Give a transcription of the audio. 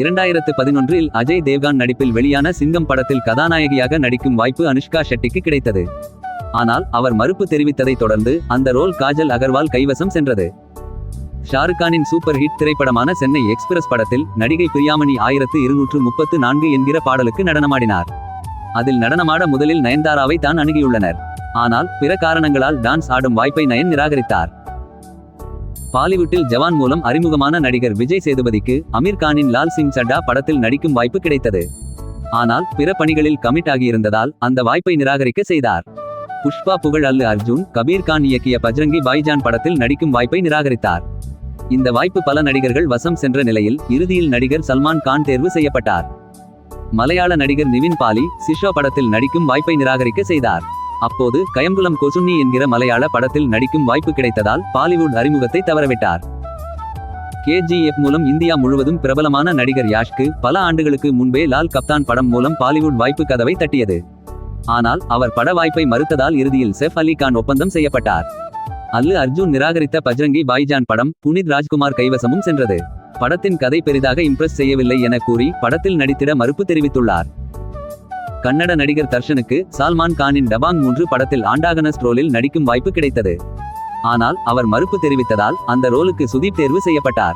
இரண்டாயிரத்து பதினொன்றில் அஜய் தேவ்கான் நடிப்பில் வெளியான சிங்கம் படத்தில் கதாநாயகியாக நடிக்கும் வாய்ப்பு அனுஷ்கா ஷெட்டிக்கு கிடைத்தது. ஆனால் அவர் மறுப்பு தெரிவித்ததைத் தொடர்ந்து அந்த ரோல் காஜல் அகர்வால் கைவசம் சென்றது. ஷாருக்கானின் சூப்பர் ஹிட் திரைப்படமான சென்னை எக்ஸ்பிரஸ் படத்தில் நடிகை பிரியாமணி ஆயிரத்து இருநூற்று முப்பத்து நான்கு என்கிற பாடலுக்கு நடனமாடினார். அதில் நடனமாட முதலில் நயன்தாராவை தான் அணுகியுள்ளனர். ஆனால் பிற காரணங்களால் டான்ஸ் ஆடும் வாய்ப்பை நயன் நிராகரித்தார். பாலிவுட்டில் ஜவான் மூலம் அறிமுகமான நடிகர் விஜய் சேதுபதிக்கு அமீர் கானின் லால் சிங் சட்டா படத்தில் நடிக்கும் வாய்ப்பு கிடைத்தது. ஆனால் பிற பணிகளில் கமிட் ஆகியிருந்ததால் அந்த வாய்ப்பை நிராகரிக்க செய்தார். புஷ்பா புகழ் அல்லு அர்ஜுன் கபீர் கான் இயக்கிய பஜ்ரங்கி பாய்ஜான் படத்தில் நடிக்கும் வாய்ப்பை நிராகரித்தார். இந்த வாய்ப்பு பல நடிகர்கள் வசம் சென்ற நிலையில் இறுதியில் நடிகர் சல்மான் கான் தேர்வு செய்யப்பட்டார். மலையாள நடிகர் நிவின் பாலி சிஷோ படத்தில் நடிக்கும் வாய்ப்பை நிராகரிக்க செய்தார். அப்போது கயம்புலம் கொசுன்னி என்கிற மலையாள படத்தில் நடிக்கும் வாய்ப்பு கிடைத்ததால் பாலிவுட் அறிமுகத்தை தவறவிட்டார். கேஜிஎஃப் மூலம் இந்தியா முழுவதும் பிரபலமான நடிகர் யாஷ்க்கு பல ஆண்டுகளுக்கு முன்பே லால் கப்தான் படம் மூலம் பாலிவுட் வாய்ப்பு கதவை தட்டியது. ஆனால் அவர் பட வாய்ப்பை மறுத்ததால் இறுதியில் செஃப் அலி கான் ஒப்பந்தம் செய்யப்பட்டார். அல்லு அர்ஜுன் நிராகரித்த பஜ்ரங்கி பாய்ஜான் படம் புனித் ராஜ்குமார் கைவசமும் சென்றது. படத்தின் கதை பெரிதாக இம்ப்ரெஸ் செய்யவில்லை என கூறி படத்தில் நடித்திட மறுப்பு தெரிவித்துள்ளார். கன்னட நடிகர் தர்ஷனுக்கு சால்மான் கானின் டபாங் மூன்று படத்தில் ஆண்டாகனஸ்ட் ரோலில் நடிக்கும் வாய்ப்பு கிடைத்தது. ஆனால் அவர் மறுப்பு தெரிவித்ததால் அந்த ரோலுக்கு சுதீப் தேர்வு செய்யப்பட்டார்.